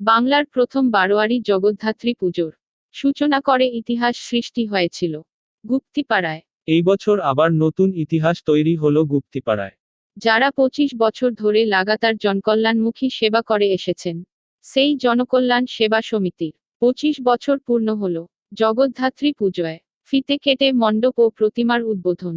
বাংলার প্রথম বারোয়ারি জগদ্ধাত্রী পুজোর সূচনা করে ইতিহাস সৃষ্টি হয়েছিল। গুপ্তিপাড়ায়। এই বছর আবার নতুন ইতিহাস তৈরি হলো গুপ্তিপাড়ায়। যারা পঁচিশ বছর ধরে লাগাতার জনকল্যাণমুখী সেবা করে এসেছেন সেই জনকল্যাণ সেবা সমিতির পঁচিশ বছর পূর্ণ হল জগদ্ধাত্রী পুজোয়। ফিতে কেটে মণ্ডপ ও প্রতিমার উদ্বোধন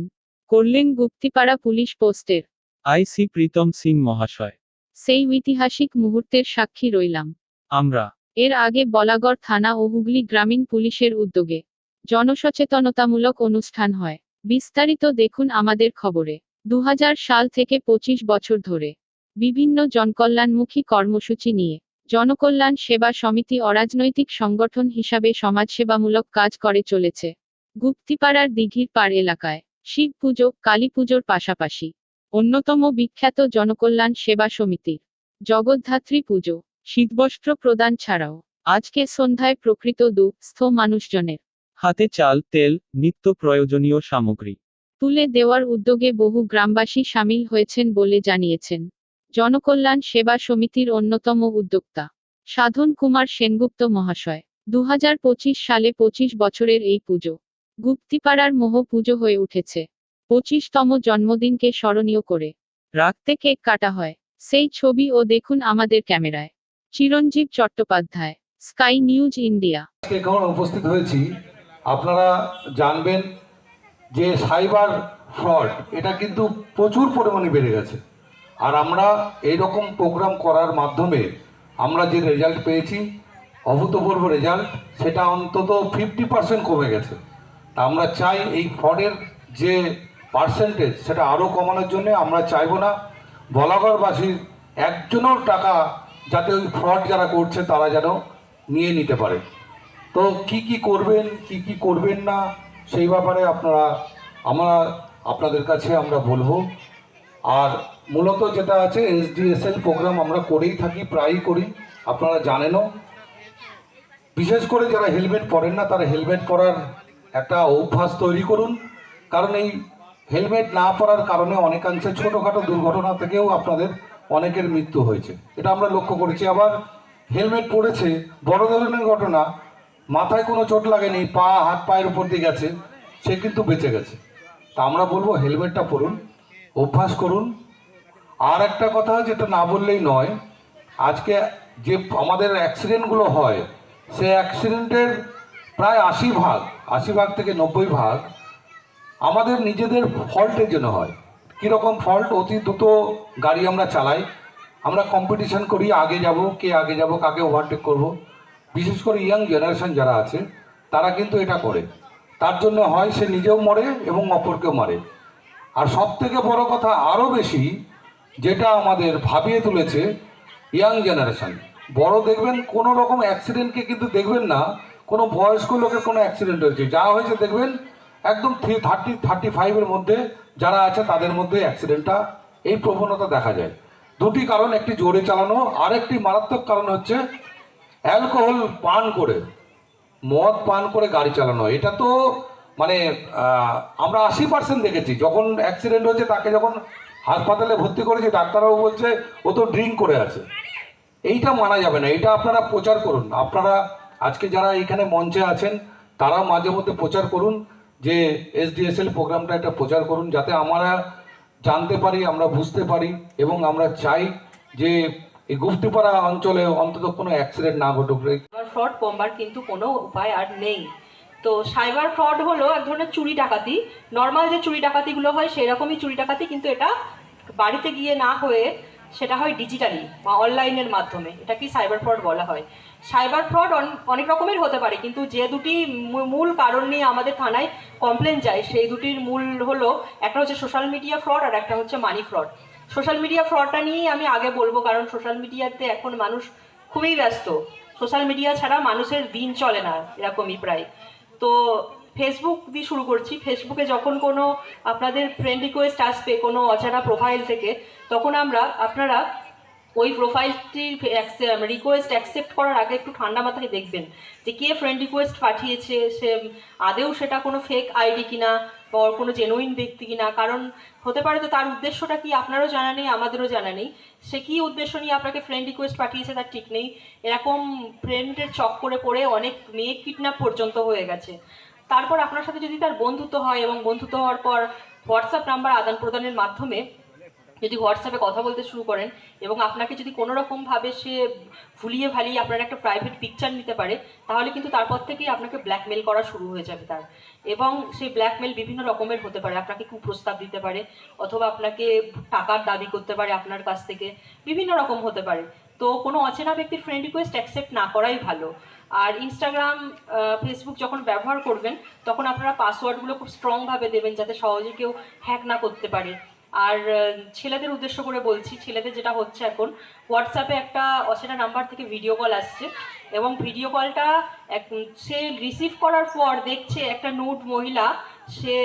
করলেন গুপ্তিপাড়া পুলিশ পোস্টের আইসি প্রীতম সিং মহাশয়। সেই ঐতিহাসিক মুহূর্তের সাক্ষী রইলাম। আমরা। এর আগে বলাগড় থানা ও হুগলি গ্রামীণ পুলিশের উদ্যোগে জনসচেতনতামূলক অনুষ্ঠান হয়। বিস্তারিত দেখুন আমাদের খবরে। দু হাজার সাল থেকে পঁচিশ বছর ধরে বিভিন্ন জনকল্যাণমুখী কর্মসূচি নিয়ে জনকল্যাণ সেবা সমিতি অরাজনৈতিক সংগঠন হিসাবে সমাজসেবামূলক কাজ করে চলেছে গুপ্তিপাড়ার দিঘির পাড় এলাকায়। শিব পুজো, কালী পুজোর পাশাপাশি অন্যতম বিখ্যাত জনকল্যাণ সেবা সমিতির জগদ্ধাত্রী পুজো। শীতবস্ত্র প্রদান ছাড়াও আজকে সন্ধ্যায় প্রকৃত দুঃস্থ মানুষজনের হাতে চাল তেল নিত্য প্রয়োজনীয় সামগ্রী। তুলে দেওয়ার উদ্যোগে বহু গ্রামবাসী সামিল হয়েছেন বলে জানিয়েছেন। জনকল্যাণ সেবা সমিতির অন্যতম উদ্যোক্তা সাধন কুমার সেনগুপ্ত মহাশয়। দু হাজার পঁচিশ সালে পঁচিশ বছরের এই পুজো গুপ্তিপাড়ার মোহ পুজো হয়ে উঠেছে। পঁচিশতম জন্মদিনকে স্মরণীয় করে রাখতে কেক কাটা হয়। সেই ছবি ও দেখুন আমাদের ক্যামেরায়। Chiranjib Chattopadhyay, Sky News India. এখানে উপস্থিত হয়েছি, আপনারা জানবেন যে সাইবার ফ্রড, এটা কিন্তু প্রচুর পরিমাণে বেড়ে গেছে। আর আমরা এই রকম প্রোগ্রাম করার মাধ্যমে আমরা যে রেজাল্ট পেয়েছি, অভূতপূর্ব রেজাল্ট, সেটা অন্তত ফিফটি পার্সেন্ট কমে গেছে। তা আমরা চাই এই ফ্রডের যে পার্সেন্টেজ, সেটা আরও কমানোর জন্য আমরা চাইব না। বলাগড়বাসীর একজনের টাকা যাতে ওই ফ্রড যারা করছে তারা যেন নিয়ে নিতে পারে। তো কি কি করবেন, কি কি করবেন না, সেই ব্যাপারে আপনারা, আমরা আপনাদের কাছে আমরা বলব। আর মূলত যেটা আছে এসডিএসএল প্রোগ্রাম আমরা করেই থাকি, প্রায়ই করি। আপনারা জানেনও। বিশেষ করে যারা হেলমেট পরেন না, তারা হেলমেট পরার একটা অভ্যাস তৈরি করুন। কারণ এই হেলমেট না পরার কারণে অনেকাংশে ছোটোখাটো দুর্ঘটনা থেকেও আপনাদের অনেকের মৃত্যু হয়েছে। এটা আমরা লক্ষ্য করেছি। আবার হেলমেট পরেছে, বড় ধরনের ঘটনা। মাথায় কোনো চোট লাগেনি, পা, হাত, পায়ের উপর দিয়ে গেছে, সে কিন্তু বেঁচে গেছে। তা আমরা বলব হেলমেটটা পরুন, অভ্যাস করুন। আর একটা কথা যেটা না বললেই নয়, আজকে যে আমাদের অ্যাক্সিডেন্টগুলো হয়, সে অ্যাক্সিডেন্টের প্রায় আশি ভাগ আশি ভাগ থেকে নব্বই ভাগ আমাদের নিজেদের ফল্টের জন্য হয়। কীরকম ফল্ট অতি দ্রুত গাড়ি আমরা চালাই। আমরা কম্পিটিশন করি, আগে যাব, কে আগে যাব, কাকে ওভারটেক করব। বিশেষ করে ইয়াং জেনারেশন যারা আছে, তারা কিন্তু এটা করে। তার জন্য হয়, সে নিজেও মরে এবং অপরকেও মারে। আর সব থেকে বড় কথা আরও বেশি, যেটা আমাদের ভাবিয়ে তুলেছে ইয়াং জেনারেশন বড় দেখবেন, কোনো রকম অ্যাক্সিডেন্টকে কিন্তু দেখবেন না। কোনো বয়স্ক লোকের কোনো অ্যাক্সিডেন্ট হয়েছে। যা হয়েছে দেখবেন একদম থ্রি থার্টি থার্টি ফাইভের মধ্যে যারা আছে তাদের মধ্যে অ্যাক্সিডেন্টটা এই প্রবণতা দেখা যায়। দুটি কারণ, একটি জোরে চালানো আর একটি মারাত্মক কারণ হচ্ছে অ্যালকোহল পান করে, মদ পান করে গাড়ি চালানো। এটা তো মানে আমরা আশি পার্সেন্ট দেখেছি। যখন অ্যাক্সিডেন্ট হয়েছে, তাকে যখন হাসপাতালে ভর্তি করেছে, ডাক্তারবাবু বলছে, ও তো ড্রিঙ্ক করে আছে। এইটা মানা যাবে না। এটা আপনারা প্রচার করুন। আপনারা আজকে যারা এইখানে মঞ্চে আছেন তারা মাঝে মধ্যে প্রচার করুন। যে এসডিএসএল প্রোগ্রামটা একটা প্রচার করুন, যাতে আমরা জানতে পারি, আমরা বুঝতে পারি, এবং আমরা চাই যে এই গুপ্তিপাড়া অঞ্চলে অন্তত কোনো অ্যাক্সিডেন্ট না ঘটুক। ফ্রড কমবার কিন্তু কোনো উপায় আর নেই। তো সাইবার ফ্রড হলো এক ধরনের চুরি ডাকাতি। নর্মাল যে চুরি ডাকাতিগুলো হয় সেই রকমই চুরি ডাকাতি, কিন্তু এটা বাড়িতে গিয়ে না হয়ে সেটা হয় ডিজিটালি বা অনলাইনের মাধ্যমে। এটাকে সাইবার ফ্রড বলা হয়? সাইবার ফ্রড অনেক রকমের হতে পারে, কিন্তু যে দুটি মূল কারণ নিয়ে আমাদের থানায় কমপ্লেন যায়, সেই দুটির মূল হলো, একটা হচ্ছে সোশ্যাল মিডিয়া ফ্রড আর একটা হচ্ছে মানি ফ্রড সোশ্যাল মিডিয়া ফ্রডটা নিয়েই আমি আগে বলব, কারণ সোশ্যাল মিডিয়াতে এখন মানুষ খুবই ব্যস্ত। সোশ্যাল মিডিয়া ছাড়া মানুষের দিন চলে না এরকমই প্রায়। তো ফেসবুক দিয়ে শুরু করছি। ফেসবুকে যখন কোনো আপনাদের ফ্রেন্ড রিকোয়েস্ট আসবে কোনো অজানা প্রোফাইল থেকে, তখন আমরা আপনারা ওই প্রোফাইলটির রিকোয়েস্ট অ্যাকসেপ্ট করার আগে একটু ঠান্ডা মাথায় দেখবেন যে কে ফ্রেন্ড রিকোয়েস্ট পাঠিয়েছে, সে আদেও সেটা কোনো ফেক আইডি কিনা বা কোনো জেনুইন ব্যক্তি কিনা। কারণ হতে পারে তো তার উদ্দেশ্যটা কি আপনারও জানা নেই, আমাদেরও জানা নেই। সে কী উদ্দেশ্য নিয়ে আপনাকে ফ্রেন্ড রিকোয়েস্ট পাঠিয়েছে তার ঠিক নেই। এরকম ফ্রেন্ডের চক করে পড়ে অনেক মেয়ে কিডন্যাপ পর্যন্ত হয়ে গেছে। তারপর আপনার সাথে যদি তার বন্ধুত্ব হয় এবং বন্ধুত্ব হওয়ার পর হোয়াটসঅ্যাপ নাম্বার আদান প্রদানের মাধ্যমে যদি হোয়াটসঅ্যাপে কথা বলতে শুরু করেন এবং আপনাকে যদি কোনো রকমভাবে সে ভুলিয়ে ভালিয়ে আপনার একটা প্রাইভেট পিকচার নিতে পারে, তাহলে কিন্তু তারপর থেকেই আপনাকে ব্ল্যাকমেল করা শুরু হয়ে যাবে তার। এবং সেই ব্ল্যাকমেল বিভিন্ন রকমের হতে পারে। আপনাকে কুপ্রস্তাব দিতে পারে অথবা আপনাকে টাকার দাবি করতে পারে আপনার কাছ থেকে। বিভিন্ন রকম হতে পারে। তো কোনো অচেনা ব্যক্তির ফ্রেন্ড রিকোয়েস্ট অ্যাকসেপ্ট না করাই ভালো। আর ইনস্টাগ্রাম ফেসবুক যখন ব্যবহার করবেন, তখন আপনারা পাসওয়ার্ডগুলো খুব স্ট্রংভাবে দেবেন যাতে সহজে কেউ হ্যাক না করতে পারে। আর ছেলেদের উদ্দেশ্য করে বলছি, ছেলেদের যেটা হচ্ছে এখন হোয়াটসঅ্যাপে একটা অচেনা নাম্বার থেকে ভিডিও কল আসছে এবং ভিডিও কলটা সে রিসিভ করার পর দেখছে একটা নুড মহিলা, সে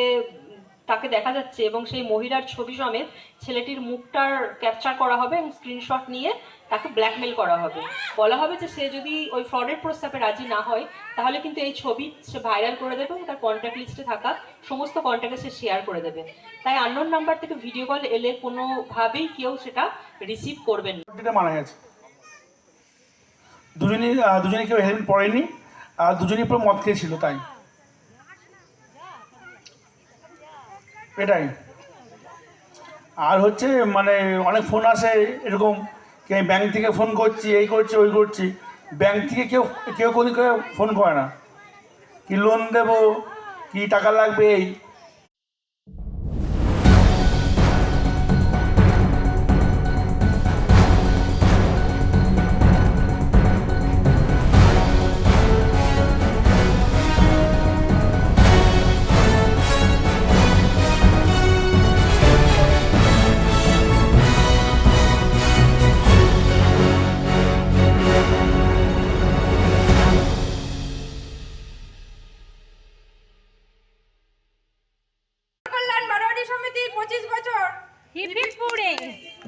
তাকে দেখা যাচ্ছে এবং সেই মহিলার ছবি সমেত ছেলেটির মুখটার ক্যাপচার করা হবে এবং স্ক্রিনশট নিয়ে তাকে ব্ল্যাকমেল করা হবে। বলা হবে যে সে যদি ওই ফ্রডের প্রস্তাবে রাজি না হয়, তাহলে কিন্তু এই ছবি সে ভাইরাল করে দেবে এবং তার কন্ট্যাক্ট লিস্টে থাকা সমস্ত কন্ট্যাক্টে সে শেয়ার করে দেবে। তাই আননোন নাম্বার থেকে ভিডিও কল এলে কোনোভাবেই কেউ সেটা রিসিভ করবেন মারা গেছে দুজনই দুজনে কেউ হেলমেট পরেনি আর দুজনই পুরো মদ খেয়েছিল তাই। এটাই। আর হচ্ছে মানে অনেক ফোন আসে এরকম, কে ব্যাংক থেকে ফোন করছি, এই করছি, ওই করছি। ব্যাংক থেকে কেউ কেউ কোনো ফোন করে না। কি লোন দেবো, কি টাকা লাগবে, এই gift pudding.